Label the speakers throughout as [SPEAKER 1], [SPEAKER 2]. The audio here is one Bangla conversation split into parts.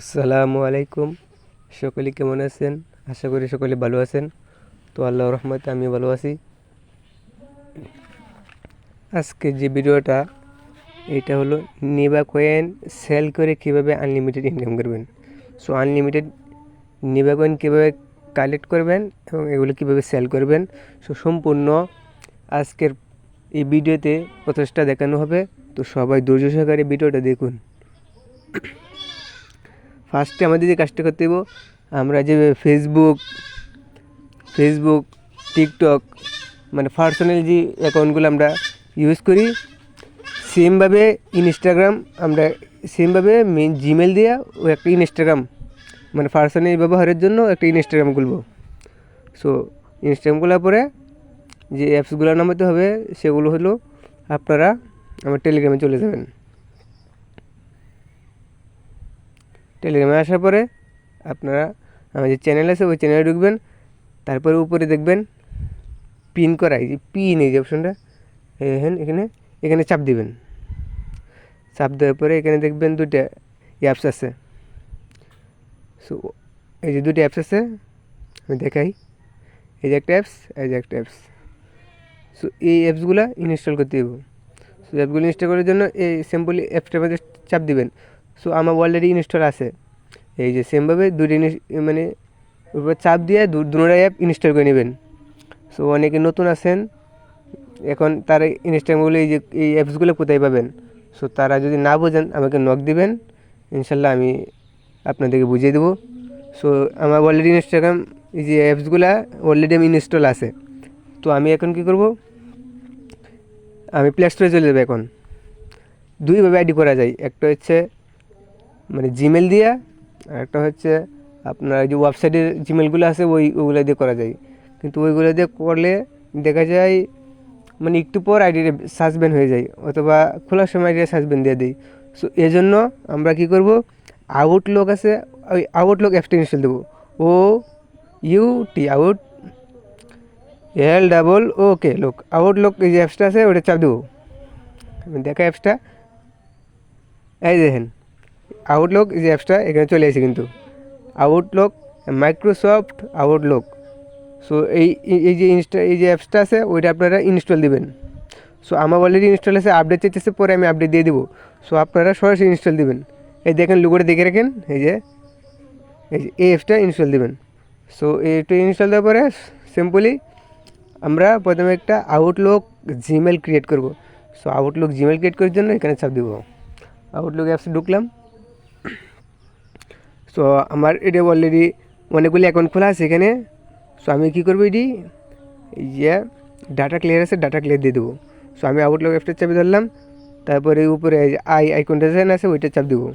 [SPEAKER 1] আসসালামু আলাইকুম। সকলে কেমন আছেন? আশা করি সকলে ভালো আছেন। তো আল্লাহ রহমতে আমি ভালো আছি। আজকে যে ভিডিওটা, এটা হলো নিবা কয়েন সেল করে কীভাবে আনলিমিটেড ইনকাম করবেন। সো আনলিমিটেড নিবা কয়েন কীভাবে কালেক্ট করবেন এবং এগুলো কীভাবে সেল করবেন। সো সম্পূর্ণ আজকের এই ভিডিওতে প্রচেষ্টা দেখানো হবে। তো সবাই ধৈর্য সহকারে ভিডিওটা দেখুন। ফার্স্টে আমাদের যে কাজটা করতে দেবো আমরা যে ফেসবুক ফেসবুক টিকটক মানে পার্সোনাল যে অ্যাকাউন্টগুলো আমরা ইউজ করি সেমভাবে ইনস্টাগ্রাম আমরা সেমভাবে মেন জিমেল দিয়ে ও একটা ইনস্টাগ্রাম মানে পার্সোনাল ব্যবহারের জন্য একটা ইনস্টাগ্রাম খুলবো। সো ইনস্টাগ্রাম খোলার পরে যে অ্যাপসগুলো নামাতে হবে, সেগুলো হলো আপনারা আমার টেলিগ্রামে চলে যাবেন। টেলিগ্রামে আসার পরে আপনারা আমার যে চ্যানেল আছে, ওই চ্যানেলে ঢুকবেন। তারপরে উপরে দেখবেন পিন করা, এই যে পিন এই যে অপশনটা এখানে এখানে এখানে চাপ দিবেন। চাপ দেওয়ার পরে এখানে দেখবেন দুইটা অ্যাপস আছে। সো এই যে দুটো অ্যাপস আছে, আমি দেখাই। এই যে একটা অ্যাপস এই যে একটা অ্যাপস সো এই অ্যাপসগুলো ইনস্টল করতে দেবো সো অ্যাপগুলো ইনস্টল করার জন্য এই সিম্পলি অ্যাপসটার মধ্যে চাপ দিবেন। সো আমার অলরেডি ইনস্টল আছে। এই যে সেমভাবে দুটো মানে উপরে চাপ দিয়ে দুটো অ্যাপ ইনস্টল করে নেবেন। সো অনেকে নতুন আছেন, এখন তারা ইনস্টাগ্রামগুলো এই যে, এই অ্যাপসগুলো কোথায় পাবেন? সো তারা যদি না বোঝেন, আমাকে নক দিবেন। ইনশাল্লাহ আমি আপনাদেরকে বুঝিয়ে দেবো। সো আমার অলরেডি ইনস্টাগ্রাম এই যে অ্যাপসগুলো অলরেডি আমি ইনস্টল আছে। তো আমি এখন কি করব? আমি প্লে স্টোরে চলে যাব এখন। দুইভাবে আইডি করা যায়। একটা হচ্ছে মানে জিমেল দিয়ে, আর একটা হচ্ছে আপনার যে ওয়েবসাইটের জিমেলগুলো আছে, ওই, ওগুলো দিয়ে করা যায়। কিন্তু ওইগুলো দিয়ে করলে দেখা যায় মানে একটু পর আইডিটা সাসপেন্ড হয়ে যায়, অথবা খোলার সময় আইডিটা সাসপেন্ড দিয়ে দিই। সো এজন্য আমরা কি করব আউটলুক আছে, ওই আউটলুক অ্যাপসটা ইনস্টল দেবো। O U T out L double O K look Outlook এই যে অ্যাপসটা আছে ওটা চাপ দেবো। দেখা অ্যাপসটা এই দেখেন। আউটলুক যে অ্যাপসটা এখানে চলে এসেছে কিন্তু। আউটলুক মাইক্রোসফট আউটলুক সো এই এই যে ইনস্টা এই যে অ্যাপসটা আছে, ওইটা আপনারা ইনস্টল দিবেন। সো আমার অলরেডি ইনস্টল আছে আপডেট চাইতেছে, পরে আমি আপডেট দিয়ে দেবো। সো আপনারা সরাসরি ইনস্টল দিবেন। এই দেখেন লুকোটা দেখে রাখেন, এই যে এই যে, এই অ্যাপসটা ইনস্টল দিবেন। সো এই এইটা ইনস্টল দেওয়ার পরে সিম্পলি আমরা প্রথমে একটা আউটলুক জিমেল ক্রিয়েট করব। সো আউটলুক জিমেল ক্রিয়েট করার জন্য এখানে চাপ দেবো। আউটলুক অ্যাপসে ঢুকলাম। সো আমার এটা অলরেডি অনেকগুলি অ্যাকাউন্ট খোলা আছে এখানে। সো আমি কী করব এটি? যে ডাটা ক্লিয়ার আছে ডাটা ক্লিয়ার দিয়ে দেবো। সো আমি আউটলুক অ্যাপটা চাপে ধরলাম। তারপরে উপরে আই আইকনটা আছে, ওইটা চাপ দেবো।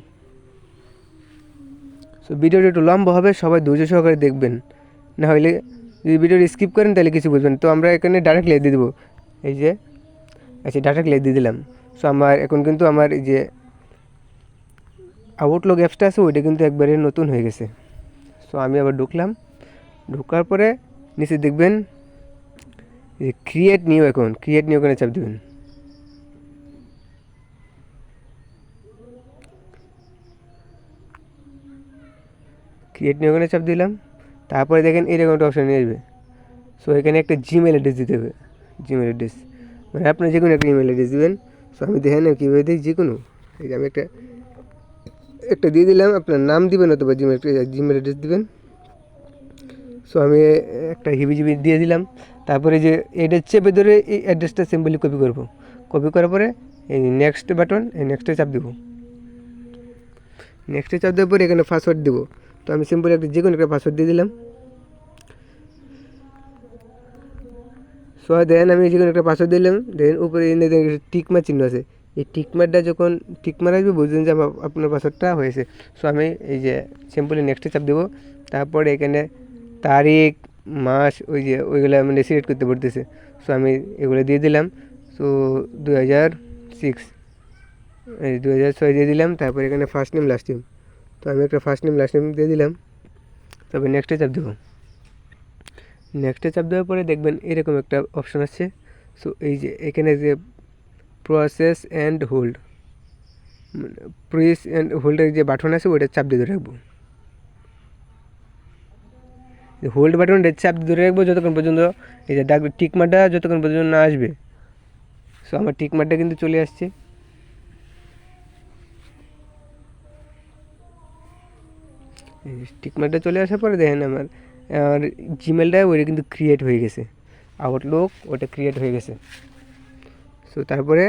[SPEAKER 1] সো ভিডিওটা একটু লম্বা হবে, সবাই ধৈর্য সহকারে দেখবেন। না হলে যদি ভিডিওটা স্কিপ করেন, তাহলে কিছু বুঝবেন তো আমরা এখানে ডাটা ক্লিয়ার দিয়ে দেবো। এই যে আচ্ছা ডাটা ক্লিয়ার দিয়ে দিলাম। সো আমার এখন কিন্তু আমার এই যে আউটলুক অ্যাপসটা আছে, ওইটা কিন্তু একবারে নতুন হয়ে গেছে। সো আমি আবার ঢুকলাম। ঢুকার পরে নিচে দেখবেন যে create new account create new ওখানে চাপ দেবেন। ক্রিয়েট নিউ ওখানে চাপ দিলাম। তারপরে দেখেন এরকম একটা অপশান নিয়ে আসবে। সো এখানে একটা জিমেল অ্যাড্রেস দিতে হবে। জিমেল অ্যাড্রেস মানে আপনি যে কোনো একটা ইমেল অ্যাড্রেস দেবেন। সো আমি দেখেন কীভাবে দিই? যে কোনো এই যে আমি একটা একটা দিয়ে দিলাম, আপনার নাম দিবেন অথবা জিমেল জিমেল অ্যাড্রেস দিবেন। সো আমি একটা হিবি জিবি দিয়ে দিলাম। তারপরে যে এটা চেপে ধরে এই অ্যাড্রেসটা সিম্পলি কপি করব। কপি করার পরে এই নেক্সট বাটন এই নেক্সটে চাপ দেবো। নেক্সটে চাপ দেওয়ার পরে এখানে পাসওয়ার্ড দেবো। তো আমি সিম্পলি একটা যে কোনো একটা পাসওয়ার্ড দিয়ে দিলাম। সো দেন আমি যে কোনো একটা পাসওয়ার্ড দিলাম। দেন উপরে টিকমার চিহ্ন আছে এই টিকমারটা যখন টিকমার আসবে বুঝলেন যে আপনার পাসওয়ার্ডটা হয়েছে। সো আমি এই যে সিম্পলি নেক্সটে চাপ দেবো। তারপরে এখানে তারিখ, মাস, ওই যে ওইগুলো মানে সিলেক্ট করতে পড়তেছে। সো আমি এগুলো দিয়ে দিলাম। সো দু হাজার সিক্স এই দু হাজার ছয় দিয়ে দিলাম। তারপর এখানে ফার্স্ট নেম লাস্ট নেম তো আমি একটা ফার্স্ট নেম লাস্ট নেম দিয়ে দিলাম। তবে নেক্সটে চাপ দেবো। নেক্সটে চাপ দেওয়ার পরে দেখবেন এরকম একটা অপশন আছে সো এই যে এখানে যে process and hold press and হোল্ডের যে বাটন আছে, ওইটা চাপ দিয়ে ধরে রাখব। হোল্ড বাটনটা চাপ ধরে রাখব যতক্ষণ পর্যন্ত এই যে ডাক টিক মারটা যতক্ষণ পর্যন্ত না আসবে। সো আমার টিক মারটা কিন্তু চলে আসছে। টিক মারটা চলে আসার পরে দেখেন আমার আর জিমেলটা ওইটা কিন্তু ক্রিয়েট হয়ে গেছে। আউটলুক ওটা ক্রিয়েট হয়ে গেছে। সো তারপরে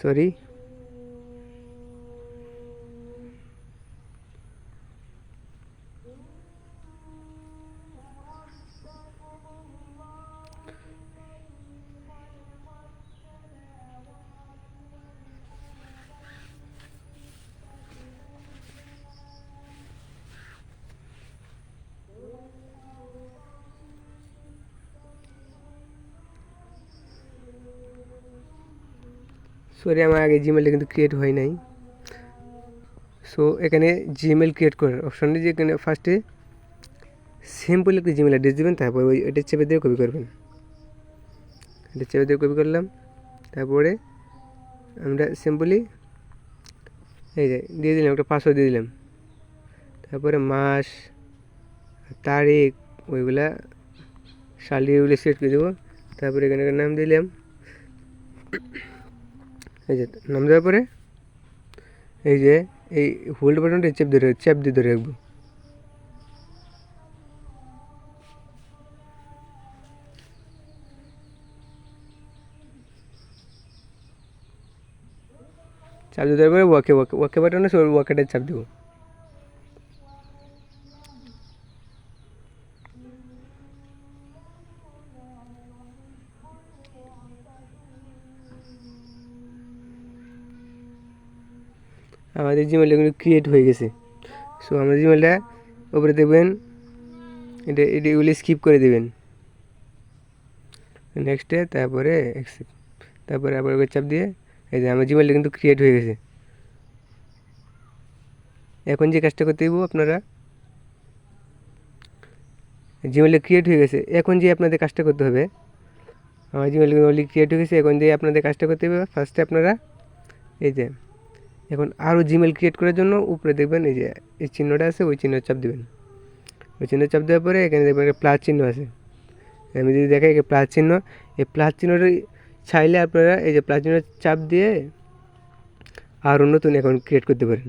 [SPEAKER 1] সরি সরি, আমার আগে জিমেলটা কিন্তু ক্রিয়েট হয় নাই। সো এখানে জিমেল ক্রিয়েট করার অপশানটি যে এখানে ফার্স্টে সিম্পল একটি জিমেল অ্যাড্রেস দেবেন, তারপর ওই এটা চেপে দিয়ে কপি করবেন। এটা চেপে দিয়ে কপি করলাম, তারপরে আমরা সিম্পলি এই যে দিয়ে দিলাম, একটা পাসওয়ার্ড দিয়ে দিলাম। তারপরে মাস, তারিখ, ওইগুলা সাল ওইগুলো সেট করে দেবো। তারপরে এখানে নাম দিলাম। এই যে, নাম দেওয়ার পরে, এই যে, এই হোল্ড বাটনটা চেপ ধরে চেপ দিয়ে ধরে রাখব। চাপ দিয়ে ধরে পরে ওয়াকে ওয়াকে ওয়াকে বাটনে ওয়াকেটা চাপ দেবো আমাদের জিমেলটা কিন্তু ক্রিয়েট হয়ে গেছে। সো আমাদের জিমেলটা উপরে দেবেন এটা এটা এগুলি স্কিপ করে দেবেন। নেক্সটে তারপরে। তারপরে আবার ওকে চাপ দিয়ে, এই যে আমার জিমেলটা কিন্তু ক্রিয়েট হয়ে গেছে। এখন যে কাজটা করতে দেবো আপনারা জিমেলটা ক্রিয়েট হয়ে গেছে। এখন যে আপনাদের কাজটা করতে হবে, আমার জিমেল ক্রিয়েট হয়ে গেছে। এখন যে আপনাদের কাজটা করতে হবে ফার্স্টে আপনারা, এই যে এখন আরও জিমেল ক্রিয়েট করার জন্য উপরে দেখবেন এই যে, এই চিহ্নটা আছে, ওই চিহ্ন চাপ দেবেন। ওই চিহ্ন চাপ দেওয়ার পরে এখানে দেখবেন একটা প্লাস চিহ্ন আছে। আমি যদি দেখাই এই প্লাস চিহ্ন, এই প্লাস চিহ্নটা চাইলে আপনারা এই যে প্লাস চিহ্ন চাপ দিয়ে আরও নতুন অ্যাকাউন্ট ক্রিয়েট করতে পারেন।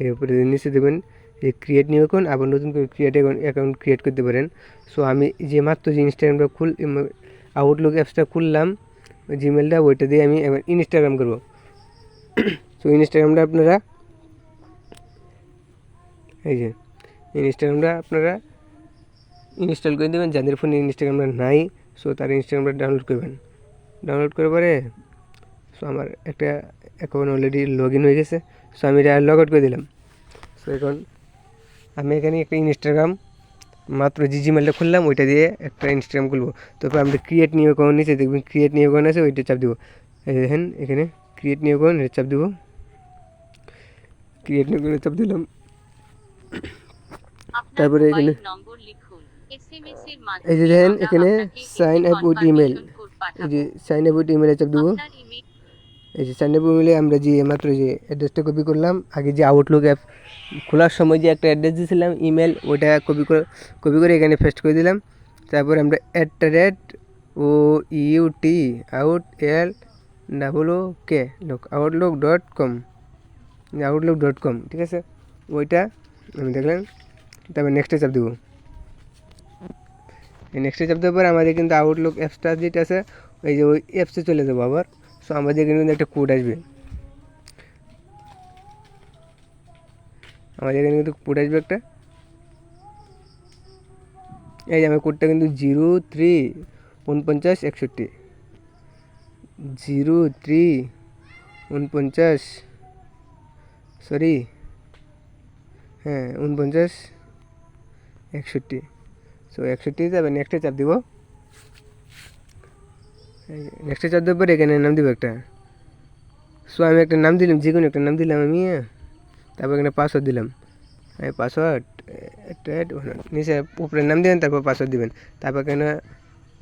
[SPEAKER 1] এই উপরে নিচে দেবেন এই ক্রিয়েট নিউ অ্যাকাউন্ট আবার নতুন করে ক্রিয়েট অ্যাকাউন্ট ক্রিয়েট করতে পারেন। সো আমি যে মাত্র যে ইনস্টাগ্রামটা খুল আউটলুক অ্যাপসটা খুললাম জিমেলটা ওইটা দিয়ে আমি এবার ইনস্টাগ্রাম করব। সো ইনস্টাগ্রামটা আপনারা এই যে ইনস্টাগ্রামটা আপনারা ইনস্টল করে দেবেন। যাদের ফোনে ইনস্টাগ্রামটা নাই সো তারা ইনস্টাগ্রামটা ডাউনলোড করবেন। ডাউনলোড করার পরে সো আমার একটা অ্যাকাউন্ট অলরেডি লগ ইন হয়ে গেছে। সো আমি এটা লগ আউট করে দিলাম। সো এখন আমি এখানে একটা ইনস্টাগ্রাম মাত্র জি জিমেলটা খুললাম, ওইটা দিয়ে একটা ইনস্টাগ্রাম খুলবো। তারপর আমরা ক্রিয়েট নিয়ে অ্যাকাউন্ট নিচে দেখবেন ক্রিয়েট নিয়ে অ্যাকাউন্ট আছে, ওইটা চাপ দেবো। দেখেন, এখানে ক্রিয়েট নিয়ে অ্যাকাউন্ট এটা চাপ দেবো। ক্রিয়েট অ্যাকাউন্ট চাপ দিলাম।
[SPEAKER 2] তারপরে এখানে
[SPEAKER 1] এই যে দেখেন এখানে সাইন আপ উইথ ইমেল এই যে সাইন আপ উইথ ইমেলে চাপ দেবো। এই যে সাইন আপ ইমেলে আমরা যে মাত্র যে অ্যাড্রেসটা কপি করলাম আগে যে আউটলুক অ্যাপ খোলার সময় যে একটা অ্যাড্রেস দিয়েছিলাম ইমেল ওটা কপি করে কপি করে এখানে পেস্ট করে দিলাম। তারপর আমরা at the rate O U T out L double O K look Outlook dot com Outlook dot com ঠিক আছে? ওইটা আমি দেখলাম, তারপর নেক্সটে চাপ দেবো। এই নেক্সটে চাপ দেওয়ার পর আমাদের কিন্তু আউটলুক অ্যাপসটা যেটা আছে ওই যে ওই অ্যাপসে চলে যাব আবার। সো আমাদের কিন্তু একটা কোড আসবে। আমাদের এখানে কিন্তু কোড আসবে একটা। এই যে আমার কোডটা কিন্তু জিরো থ্রি উনপঞ্চাশ, একষট্টি। জিরো থ্রি উনপঞ্চাশ। সরি। হ্যাঁ উনপঞ্চাশ একষট্টি। সো একষট্টি যাবে নেক্সটে চাপ দিব। নেক্সটে চাপ দেওয়ার পরে এখানে নাম দিব একটা। সো আমি একটা নাম দিলাম যে কোনো একটা নাম দিলাম আমি হ্যাঁ। তারপর এখানে পাসওয়ার্ড দিলাম। এই পাসওয়ার্ড নিচে উপরে নাম দেবেন, তারপর পাসওয়ার্ড দিবেন। তারপর এখানে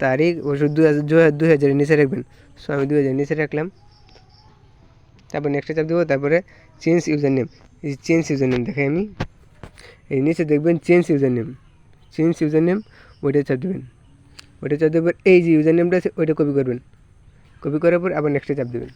[SPEAKER 1] তারিখ, ওষুধ দু হাজার দু হাজার নিচে রাখবেন। সো আমি দু হাজার নিচে রাখলাম। তারপর নেক্সটে চাপ দেবো, তারপরে চেঞ্জ ইউজার নেম এই চেঞ্জ ইউজার নেম দেখাই আমি এই নিচে দেখবেন change user name change user name ওইটা চাপ দেবেন ওইটা চাপ দেওয়ার এই যে ইউজার নেমটা আছে, ওইটা কপি করবেন। কপি করার পর আবার নেক্সটে চাপ দেবেন।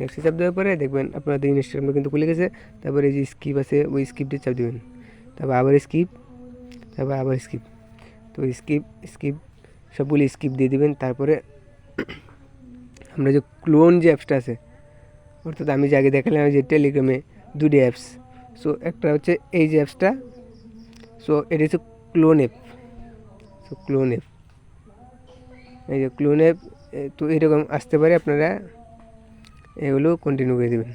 [SPEAKER 1] নেক্সট চাপ দেওয়ার পরে দেখবেন আপনাদের ইনস্টাগ্রামটা কিন্তু খুলে গেছে। তারপরে যে স্কিপ আছে, ওই স্কিপটি চাপ দেবেন। তারপর আবার স্কিপ তারপর আবার স্কিপ তো স্কিপ স্কিপ সবগুলি স্কিপ দিয়ে দিবেন। তারপরে আমরা যে ক্লোন যে অ্যাপসটা আছে, অর্থাৎ আমি যে আগে দেখালাম যে টেলিগ্রামে দুটি অ্যাপস সো একটা হচ্ছে এই যে অ্যাপসটা সো এটা হচ্ছে clone app so clone app এই যে ক্লোন অ্যাপ তো এরকম আসতে পারে আপনারা। এগুলো কন্টিনিউ করে দেবেন।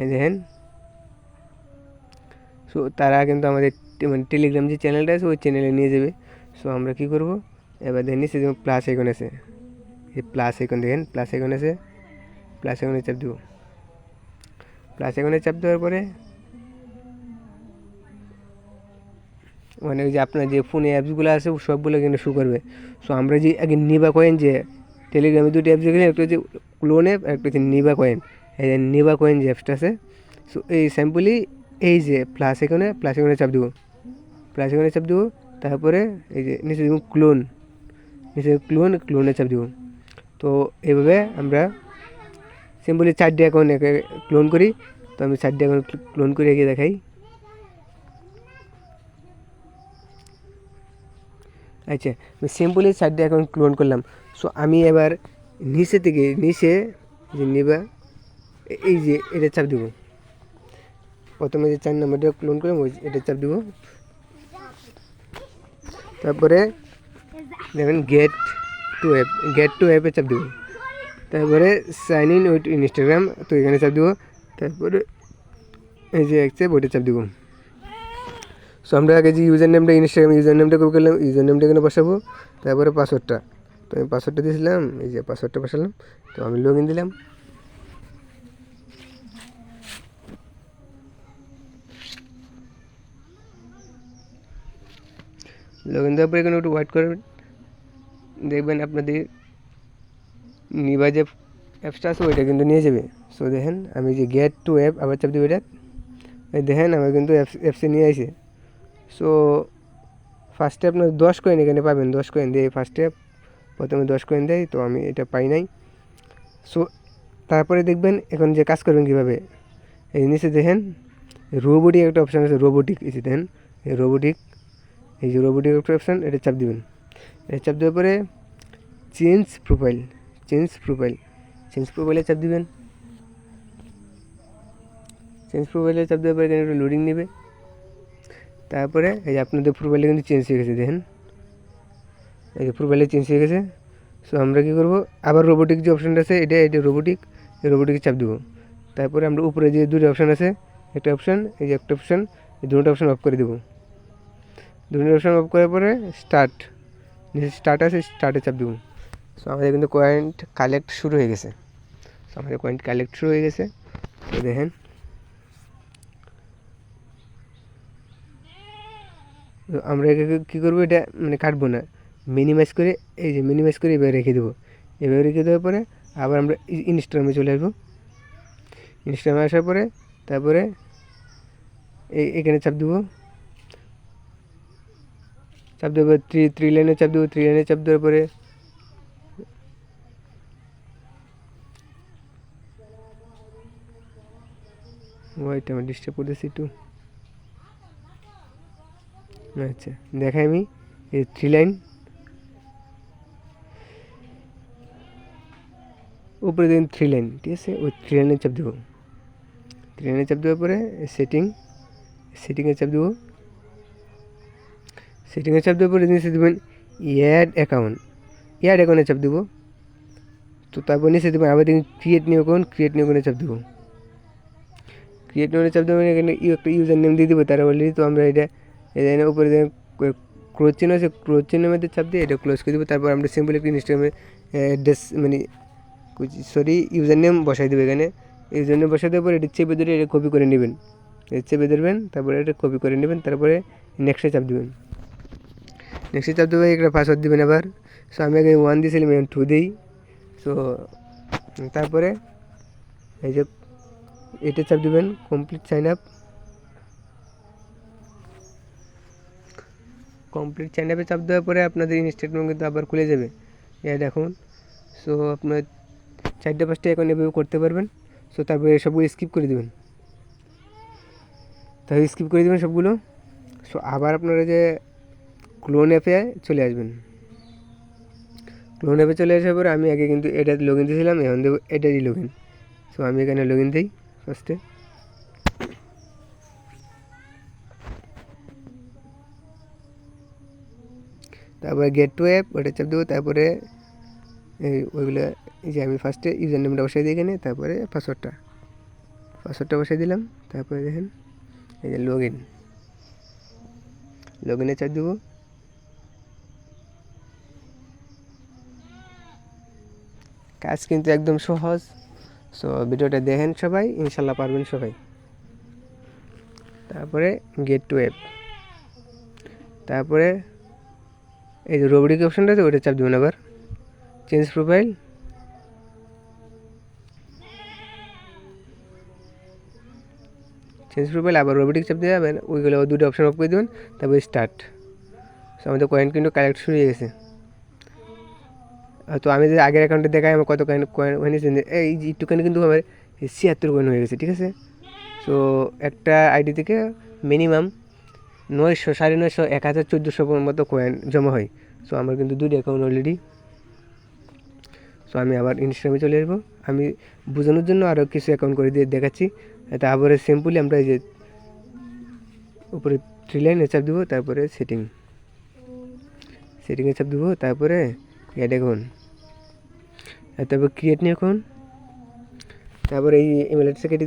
[SPEAKER 1] এই দেখেন। সো তারা কিন্তু আমাদের মানে টেলিগ্রাম যে চ্যানেলটা আছে, ওই চ্যানেলে নিয়ে যাবে। সো আমরা কী করব? এবার দেখেন, নিচে যেমন প্লাস আইকন আছে। এই প্লাস আইকন দেখেন প্লাস আইকন আছে। প্লাস আইকনে চাপ দেবো। প্লাস আইকনে চাপ দেওয়ার পরে মানে ওই যে আপনার যে ফোনে অ্যাপসগুলো আছে, সবগুলো কিন্তু শু করবে। সো আমরা যে আগে নিবা কয়েন যে টেলিগ্রামে দুটি অ্যাপস দেখলেন, একটা হচ্ছে ক্লোন অ্যাপ একটা হচ্ছে নিবা কয়েন এই যে নিবা কয়েন যে অ্যাপসটা আছে সো এই স্যাম্পলি এই যে প্লাস এখানে প্লাস এখানে চাপ দেবো। প্লাস এখানে চাপ দেবো, তারপরে এই যে নিচে দেবো ক্লোন নিচে ক্লোন ক্লোনে চাপ দেবো। তো এইভাবে আমরা সিম্পলি চারটে অ্যাকাউন্ট ক্লোন করি। তো আমি চারটে অ্যাকাউন্ট ক্লোন করে এগিয়ে দেখাই। আচ্ছা আমি সিম্পলি চারটে অ্যাকাউন্ট ক্লোন করলাম। সো আমি এবার নিচে থেকে, নিচে যে নেবা এই যে এটা চাপ দেবো। প্রথমে যে চার নম্বরটা ক্লোন করলাম, ওই এটা চাপ দেবো। তারপরে দেখেন get to app get to অ্যাপে চাপ দেবো। তারপরে সাইন ইন উইথ ইনস্টাগ্রাম তো এখানে চাপ দেবো। তারপরে এই যে অ্যাকসেপ্ট ওইটা চাপ দেবো। সো আমরা আগে যে ইউজার নেমটা ইনস্টাগ্রাম ইউজার নেমটা কপি করলাম ইউজার নেমটা এখানে বসাবো। তারপরে পাসওয়ার্ডটা তো আমি পাসওয়ার্ডটা দিয়েছিলাম, এই যে পাসওয়ার্ডটা বসালাম। তো আমি লগ ইন দিলাম। লগ ইন দেওয়ার পরে এখানে একটু ওয়েট করবেন। দেখবেন আপনাদের নিবা যে অ্যাপসটা আছে, ওইটা কিন্তু নিয়ে যাবে। সো দেখেন, আমি যে গেট টু অ্যাপ আবার চাপ এটা। এই দেখেন, আমার কিন্তু অ্যাপস অ্যাপসে নিয়ে আসে সো ফার্স্টে আপনার দশ কয়েন এখানে পাবেন, দশ কয়েন দিয়ে ফার্স্টে প্রথমে দশ কয়েন দেয়, তো আমি এটা পাই নাই। সো তারপরে দেখবেন, এখন যে কাজ করবেন কীভাবে? এই নিচে দেখেন রোবোটিক একটা অপশান আছে রোবোটিক এই দেখেন রোবোটিক এই যে রোবোটিক অপশান এটা চাপ দেবেন। এটা চাপ দেওয়ার পরে change profile change profile change প্রোফাইলে চাপ দিবেন। চেঞ্জ প্রোফাইলে চাপ দেওয়ার পরে একটু লোডিং নেবে। তারপরে এই যে আপনাদের প্রোফাইলে কিন্তু চেঞ্জ হয়ে গেছে, দেখেন। এই যে প্রোফাইলে চেঞ্জ হয়ে গেছে। সো আমরা কী করব? আবার রোবোটিক যে অপশানটা আছে, এটা এটা রোবোটিক এই রোবোটিকে চাপ দেবো। তারপরে আমরা উপরে যে দুটো অপশান আছে, একটা অপশান এই যে একটা অপশান এই দুটো অপশান অফ করে দেবো। দুটো অপশান অফ করার পরে স্টার্ট নিচে স্টার্ট আছে স্টার্টে চাপ দেবো। সো আমাদের কিন্তু কয়েন্ট কালেক্ট শুরু হয়ে গেছে। সো আমাদের কয়েন্ট কালেক্ট শুরু হয়ে গেছে। তো দেখেন। আমরা কী করব? এটা মানে কাটবো না। মিনিমাইজ করে, এই যে মিনিমাইজ করে এবার রেখে দেবো। এবার রেখে দেওয়ার পরে আবার আমরা ইনস্টাগ্রামে চলে আসব। ইনস্টাগ্রামে আসার পরে, তারপরে এই এখানে চাপ দেবো। চাপ দেবো থ্রি থ্রি লাইনে চাপ দেবো থ্রি লাইনে চাপ দেওয়ার পরে ওয়াইট আমার ডিস্টার্ব করতেছি একটু। আচ্ছা দেখাই আমি এই থ্রি লাইন উপরে দিন থ্রি লাইন ঠিক আছে? ওই থ্রি লাইনে চাপ দেবো। থ্রি লাইনে চাপ দেওয়ার পরে সেটিং সেটিংয়ে চাপ দেবো। সেটিংয়ে চাপ পরে নিচে দেবেন অ্যাড অ্যাকাউন্ট অ্যাড অ্যাকাউন্টে চাপ দেবো। তো তারপর নিচে দেবেন, আবার দেখুন create new account create new অ্যাকাউন্টে চাপ দেবো। ক্রিয়েট নিউ চাপ দেবেন, এখানে একটা ইউজার নেম দিয়ে দেবো, তারা অলরেডি তো আমরা এটা এখানে উপরে ক্রোজ চিহ্ন আছে ক্রোজ চিহ্নের মধ্যে চাপ দিয়ে এটা ক্লোজ করে দেবো। তারপর আমরা সিম্পল একটি ইনস্টাগ্রামে অ্যাড্রেস মানে সরি ইউজার নেম বসাই দেবে এখানে। ইউজার নেম বসাই দেওয়ার পর এটা চেপে ধরে এটা কপি করে নেবেন। চেপে ধরবেন, তারপরে এটা কপি করে নেবেন, তারপরে নেক্সটে চাপ দেবেন। নেক্সটে চাপ দেবে একটা পাসওয়ার্ড দেবেন আবার সো আমি আগে ওয়ান দিয়েছিলাম এখন টু দিই সো তারপরে এই যে এটা চাপ দেবেন complete sign up complete sign আপে চাপ দেওয়ার পরে আপনাদের ইনস্টাগ্রাম কিন্তু আবার খুলে যাবে এটা দেখুন সো আপনার চারটে পাঁচটা এখন এভাবে করতে পারবেন সো তারপরে সবগুলো স্কিপ করে দেবেন তাহলে স্কিপ করে দেবেন সবগুলো সো আবার আপনারা যে ক্লোন অ্যাপে চলে আসবেন। ক্লোন অ্যাপে চলে আসার পরে আমি আগে কিন্তু এটা লগ ইন দিয়েছিলাম, এখন দেবো এটারই লগ ইন সো আমি এখানে লগ ইন দিই ফার্স্টে তারপরে গেট টু অ্যাপ ওটা চাপ দেবো, তারপরে এই ওইগুলো, এই যে আমি ফার্স্টে ইউজার নেমটা বসাই দিই এখানে, তারপরে পাসওয়ার্ডটা পাসওয়ার্ডটা বসাই দিলাম, তারপরে দেখেন, এই যে লগ ইন লগ ইনে চাপ দেবো। কাজ কিন্তু একদম সহজ। সো ভিডিওটা দেখেন সবাই, ইনশাল্লাহ পারবেন সবাই। তারপরে গেট টু অ্যাপ তারপরে এই যে রোবটিক অপশানটা আছে ওটা চাপ দেবেন আবার। চেঞ্জ প্রোফাইল চেঞ্জ প্রোফাইল আবার রোবটিক চাপ দিয়ে যাবেন, ওইগুলো দুটো অপশন অফ করে দেবেন, তারপরে স্টার্ট সো আমাদের কয়েন কিন্তু কালেক্ট শুরু হয়ে গেছে। তো আমি যদি আগের অ্যাকাউন্টে দেখাই, আমার কত কয়েন কয়েন হয়েছে এই একটুখানি কিন্তু আমার ছিয়াত্তর কয়েন হয়ে গেছে, ঠিক আছে? সো একটা আইডি থেকে মিনিমাম নয়শো, সাড়ে নয়শো, এক হাজার চোদ্দোশো মতো কয়েন জমা হয়। সো আমার কিন্তু দুটো অ্যাকাউন্ট অলরেডি সো আমি আবার ইনস্টাগ্রামে চলে আসব। আমি বোঝানোর জন্য আরও কিছু অ্যাকাউন্ট করে দিয়ে দেখাচ্ছি। তারপরে সিম্পলি আমরা এই যে উপরে থ্রি লাইনে চাপ দেবো, তারপরে সেটিং সেটিংয়ে চাপ দেবো, তারপরে অ্যাড অ্যাকাউন্ট তারপর ক্রিয়েট নিয়ে এখন তারপরে এই ইমেল অ্যাড্রেসে কেটে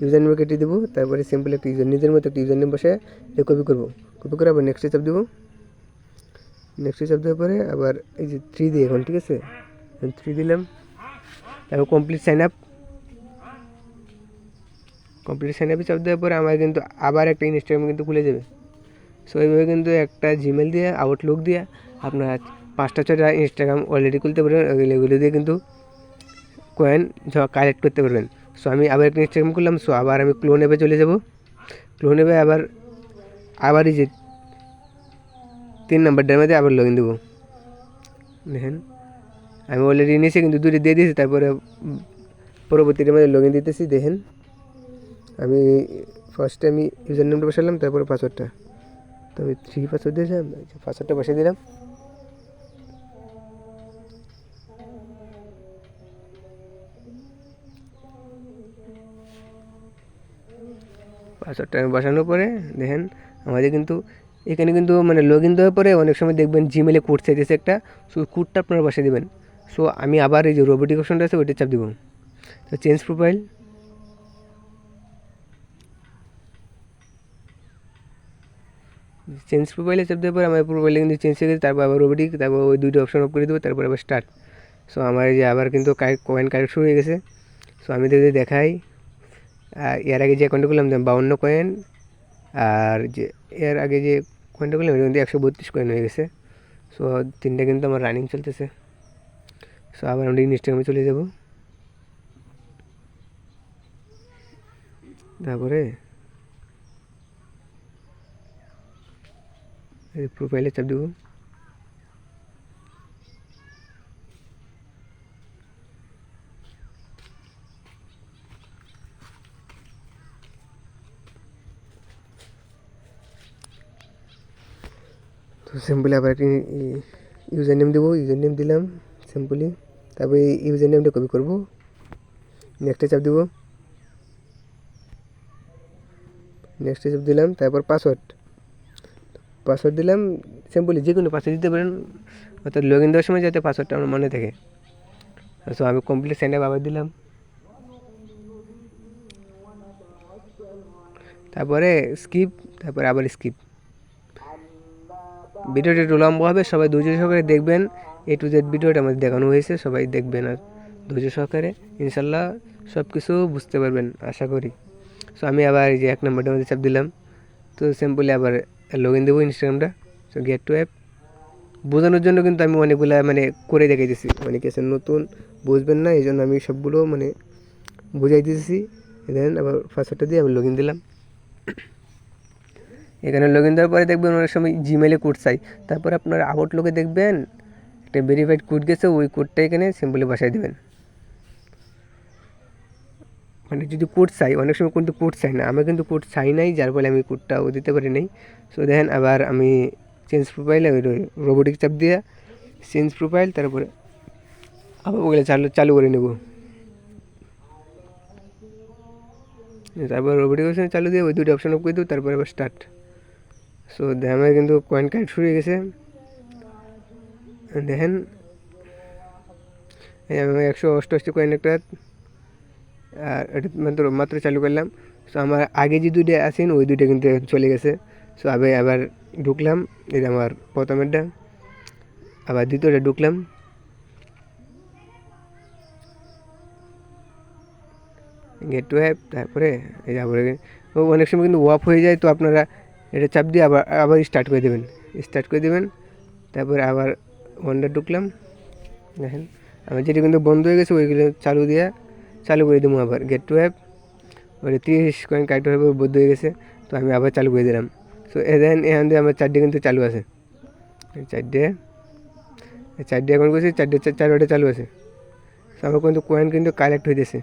[SPEAKER 1] ইউজার নেম কেটে দেবো। তারপরে সিম্পল একটা ইউজার নিজের মতো একটা ইউজার নেম বসে কপি করব। কপি করে আবার নেক্সটে চাপ দেবো। নেক্সটে চাপ দেওয়ার পরে আবার এই যে থ্রি দিই এখন, ঠিক আছে? থ্রি দিলাম। তারপর complete sign up complete sign আপে চাপ দেওয়ার পরে আমার কিন্তু আবার একটা ইনস্টাগ্রাম কিন্তু খুলে যাবে। সো এইভাবে কিন্তু একটা জিমেল দিয়ে আউটলুক দিয়ে আপনার পাঁচটা ছটা ইনস্টাগ্রাম অলরেডি খুলতে পারবেন, এগুলো দিয়ে কিন্তু কয়েন কালেক্ট করতে পারবেন। সো আমি আবার একটা ইনস্টাগ্রাম করলাম সো আবার আমি ক্লোন অ্যাপে চলে যাব। ক্লোন অ্যাপে আবার আবার এই যে তিন নাম্বারটার মধ্যে আবার লগ ইন দেবো। দেখেন, আমি অলরেডি নিয়েছি, কিন্তু দুটো দিয়ে দিয়েছি, তারপরে পরবর্তীতে মধ্যে লগ ইন দিতেছি, দেখেন। আমি ফার্স্টে আমি ইউজার নেমটা বসালাম, তারপরে পাসওয়ার্ডটা তো আমি থ্রি পাসওয়ার্ড দিয়েছিলাম পাসওয়ার্ডটা বসিয়ে দিলাম। পাসওয়ার্ডটা আমি বসানোর পরে দেখেন আমাদের কিন্তু এখানে কিন্তু মানে লগ ইন দেওয়ার পরে অনেক সময় দেখবেন জিমেলে কোড চাইতেছে একটা সো কোডটা আপনারা বসিয়ে দেবেন। সো আমি আবার এই যে রোবোটিক অপশনটা আছে, ওইটা চাপ দেবো। তো চেঞ্জ প্রোফাইল চেঞ্জ প্রোফাইলে চাপ দেওয়ার পরে আমার প্রোফাইলে কিন্তু চেঞ্জ হয়ে গেছে, তারপর আবার রোবোটিক তারপর ওই দুইটা অপশন অফ করে দেবো, তারপর আবার স্টার্ট সো আমার এই যে আবার কিন্তু কয়েন কালেক্ট শুরু হয়ে গেছে। সো আমি যদি দেখাই এর আগে যে অ্যাকাউন্টটা করলাম বাউন্ন কয়েন আর যে, এর আগে যে কয়েনটা করলাম কিন্তু একশো বত্রিশ কয়েন হয়ে গেছে। সো তিনটা কিন্তু আমার রানিং চলতেছে। সো আবার আমরা ইনস্টাগ্রামে চলে যাব। তারপরে প্রোফাইলে চাপ দেবো। সিম্পলি আবার একটি ইউজার নেম দেবো ইউজার নেম দিলাম সিম্পলি তারপরে ইউজার নেমটা কপি করব। নেক্সটে চাপ দেবো। নেক্সটে চাপ দিলাম, তারপর পাসওয়ার্ড পাসওয়ার্ড দিলাম সিম্পলি যে কোনো পাসওয়ার্ড দিতে পারেন, অর্থাৎ লগ ইন দেওয়ার সময় যাতে পাসওয়ার্ডটা আমার মনে থাকে। সো আমি কমপ্লিট সেন্ড আবার দিলাম। তারপরে স্কিপ তারপরে আবার স্কিপ ভিডিওটা একটু লম্বা হবে, সবাই ধৈর্য সহকারে দেখবেন। এ টু জেড ভিডিওটা আমাদের দেখানো হয়েছে, সবাই দেখবেন আর ধৈর্য সহকারে ইনশাল্লাহ সব কিছু বুঝতে পারবেন, আশা করি। সো আমি আবার এই যে এক নম্বরটার মধ্যে চাপ দিলাম। তো সিম্পলি আবার লগ ইন দেবো ইনস্টাগ্রামটা সো গেট টু অ্যাপ বোঝানোর জন্য কিন্তু আমি অনেকগুলা মানে করে দেখাই দিছি অনেকে আছে, নতুন, বুঝবেন না এই জন্য আমি সবগুলো মানে বুঝাই দিয়েছি দেন আবার পাসওয়ার্ডটা দিয়ে আমি লগ ইন দিলাম। এখানে লগ ইন দেওয়ার পরে দেখবেন অনেক সময় জিমেলে কোড চাই। তারপর আপনার আউটলুকে দেখবেন, একটা ভেরিফাইড কোড গেছে, ওই কোডটা এখানে সিম্পলি বসাই দেবেন। মানে যদি কোড চাই, অনেক সময় কিন্তু কোড চাই না। আমি কিন্তু কোড চাই নাই, যার ফলে আমি কোডটাও দিতে পারি নাই। সো দেখেন, আবার আমি চেঞ্জ প্রোফাইলে ওই রোবোটিক চাপ দিয়ে চেঞ্জ প্রোফাইল তারপরে আবার ওগুলো চালু চালু করে নেব। তারপর রোবোটিক চালু দিয়ে ওই দুটো অপশন অফ করে দেবো, তারপরে আবার স্টার্ট সো আমার কিন্তু কয়েন কার্ড শুরু হয়ে গেছে। দেখেন। আমি একশো অষ্টআশি কয়েন একটা, আর এটা মাত্র মাত্র চালু করলাম। সো আমার আগে যে দুইটা আছেন ওই দুইটা কিন্তু চলে গেছে। সো আবার আবার ঢুকলাম, এটা আমার প্রথমেরটা। আবার দ্বিতীয়টা ঢুকলাম। গেট টু অ্যাপ তারপরে এই ও, অনেক সময় কিন্তু অফ হয়ে যায়, তো আপনারা এটা চাপ দিয়ে আবার আবার স্টার্ট করে দেবেন। স্টার্ট করে দেবেন, তারপরে আবার ওয়ান্ডার ঢুকলাম। দেখেন, আমার যেটা কিন্তু বন্ধ হয়ে গেছে, ওইগুলো চালু দিয়ে, চালু করে দেবো আবার। গেট টু অ্যাপ ওটা তিরিশ কয়েন কাটতে হবে বদ্ধ হয়ে গেছে, তো আমি আবার চালু করে দিলাম। সো এখান এখান দিয়ে আমার চারটে কিন্তু চালু আছে। চারটে চারটে এখন করছি, চারটে চারটে চালু আছে। সো আমার কিন্তু কয়েন কিন্তু কালেক্ট হইতেছে।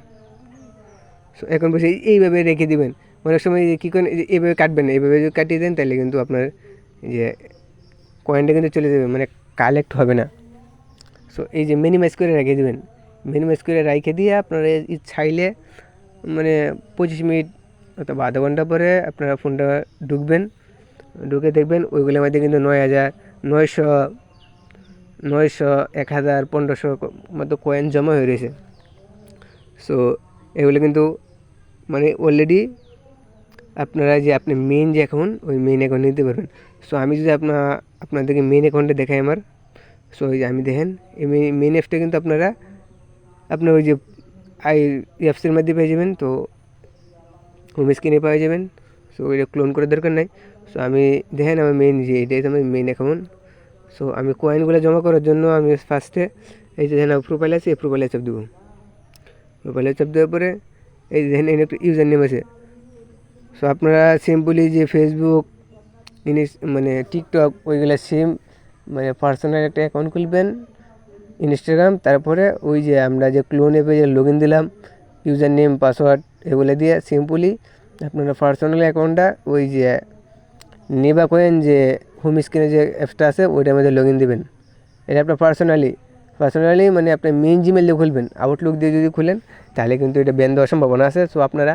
[SPEAKER 1] সো এখন বসে এইভাবে রেখে দিবেন। অনেক সময় কী করেন, এই এইভাবে কাটবেন না এইভাবে যদি কাটিয়ে দেন তাহলে কিন্তু আপনার যে কয়েনটা কিন্তু চলে যাবে মানে কালেক্ট হবে না। সো এই যে মিনিমাইজ করে রেখে দেবেন মিনিমাইজ করে রেখে দিয়ে আপনারা ই চাইলে মানে পঁচিশ মিনিট অথবা আধা ঘণ্টা পরে আপনারা ফোনটা ঢুকবেন, ঢুকে দেখবেন ওইগুলোর মধ্যে কিন্তু নয় হাজার, নয়শো নয়শো, এক হাজার, পনেরোশো মতো কয়েন জমা হয়ে রয়েছে। সো এগুলো কিন্তু মানে অলরেডি আপনারা যে আপনি মেন যে অ্যাকাউন্ট ওই মেন অ্যাকাউন্ট নিতে পারবেন। সো আমি যদি আপনার আপনাদেরকে মেন অ্যাকাউন্টে দেখাই আমার সো ওই যে আমি দেখেন, এই মেন অ্যাপসটা কিন্তু আপনারা আপনার ওই যে আই অ্যাপসের মধ্যে পেয়ে যাবেন। তো হোম স্ক্রিনে পেয়ে যাবেন। সো এটা ক্লোন করে দরকার নাই। সো আমি দেখেন আমার মেন যে, এটাই আমার মেন অ্যাকাউন্ট সো আমি কয়েনগুলো জমা করার জন্য আমি ফার্স্টে এই যে দেখেন প্রোফাইল আছে, এই প্রোফাইলে চাপ দেবো। প্রোফাইলে চাপ দেওয়ার পরে, এই যে দেখেন একটা ইউজার নেম আছে। সো আপনারা সিম্পলি যে ফেসবুক ইনিস মানে টিকটক ওইগুলো সেম মানে পার্সোনাল একটা অ্যাকাউন্ট খুলবেন ইনস্টাগ্রাম তারপরে ওই যে আমরা যে ক্লোন অ্যাপে যে লগ ইন দিলাম ইউজার নেম পাসওয়ার্ড এগুলো দিয়ে সিম্পলি আপনারা পার্সোনাল অ্যাকাউন্টটা ওই যে নেবা কয়েন যে হোম স্ক্রিনে যে অ্যাপসটা আছে, ওইটার মধ্যে লগ ইন দেবেন। এটা আপনার পার্সোনালি পার্সোনালি মানে আপনার মেন জিমেল দিয়ে খুলবেন। আউটলুক দিয়ে যদি খুলেন, তাহলে কিন্তু এটা ব্যান দেওয়ার সম্ভাবনা আছে। সো আপনারা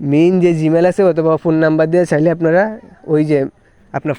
[SPEAKER 1] মেইন যে জিমেল আছে অথবা ফোন নাম্বার দিয়ে চাইলে আপনারা ওই যে আপনার